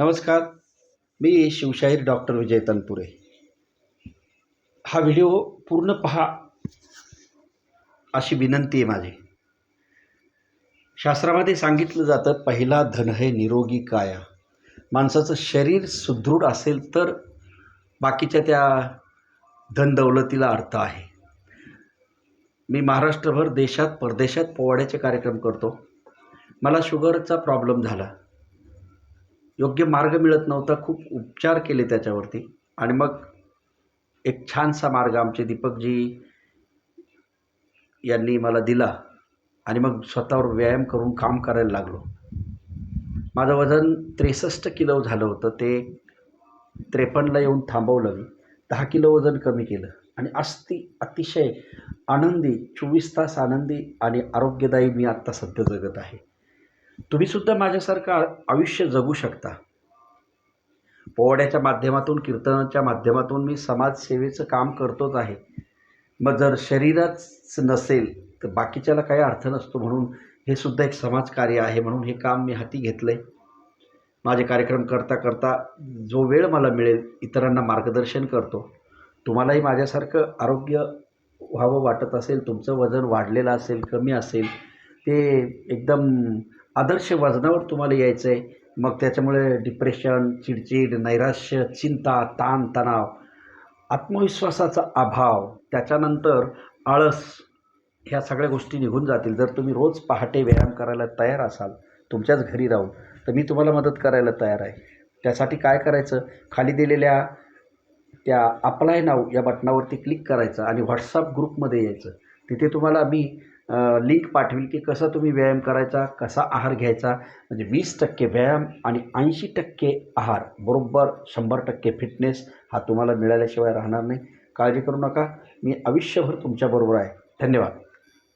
नमस्कार मी शिवशाहीर डॉक्टर विजय तनपुरे. हा व्हिडिओ पूर्ण पहा अशी विनंती आहे माझी. शास्त्रामध्ये सांगितलं जातं पहिला धन आहे निरोगी काया. माणसाचं शरीर सुदृढ असेल तर बाकीच्या त्या धनदौलतीला अर्थ आहे. मी महाराष्ट्रभर देशात परदेशात पोवाड्याचे कार्यक्रम करतो. मला शुगरचा प्रॉब्लेम झाला. योग्य मार्ग मिळत नव्हता. खूप उपचार केले त्याच्यावरती. आणि मग एक छानसा मार्ग आमचे दीपकजी यांनी मला दिला. आणि मग स्वतःवर व्यायाम करून काम करायला लागलो. माझं वजन त्रेसष्ट किलो झालं होतं. ते त्रेपन्नला येऊन थांबवलं मी. दहा किलो वजन कमी केलं. आणि अस्ति अतिशय आनंदी चोवीस तास आनंदी आणि आरोग्यदायी मी आत्ता सध्या जगत आहे. तुम्हीसुद्धा माझ्यासारखं आयुष्य जगू शकता. पोवाड्याच्या माध्यमातून कीर्तनाच्या माध्यमातून मी समाजसेवेचं काम करतोच आहे. मग जर शरीरच नसेल तर बाकीच्याला काही अर्थ नसतो म्हणून हे सुद्धा एक समाजकार्य आहे म्हणून हे काम मी हाती घेतलं आहे माझे कार्यक्रम करता करता जो वेळ मला मिळेल इतरांना मार्गदर्शन करतो. तुम्हालाही माझ्यासारखं आरोग्य व्हावं वाटत असेल तुमचं वजन वाढलेलं असेल कमी असेल ते एकदम आदर्श वजनावर तुम्हाला यायचं आहे मग त्याच्यामुळे डिप्रेशन चिडचिड नैराश्य चिंता ताण तणाव आत्मविश्वासाचा अभाव त्याच्यानंतर आळस ह्या सगळ्या गोष्टी निघून जातील. जर तुम्ही रोज पहाटे व्यायाम करायला तयार असाल तुमच्याच घरी राहून तर मी तुम्हाला मदत करायला तयार आहे. त्यासाठी काय करायचं? खाली दिलेल्या त्या अप्लाय नाव या बटनावरती क्लिक करायचं आणि व्हॉट्सअप ग्रुपमध्ये यायचं. तिथे तुम्हाला मी लिंक पाठवेल की कसा तुम्ही व्यायाम करायचा कसा आहार घ्यायचा. म्हणजे वीस टक्के व्यायाम आणि ऐंशी टक्के आहार. बरोबर शंभर टक्के फिटनेस हा तुम्हाला मिळाल्याशिवाय राहणार नाही. काळजी करू नका. मी आयुष्यभर तुमच्याबरोबर आहे. धन्यवाद.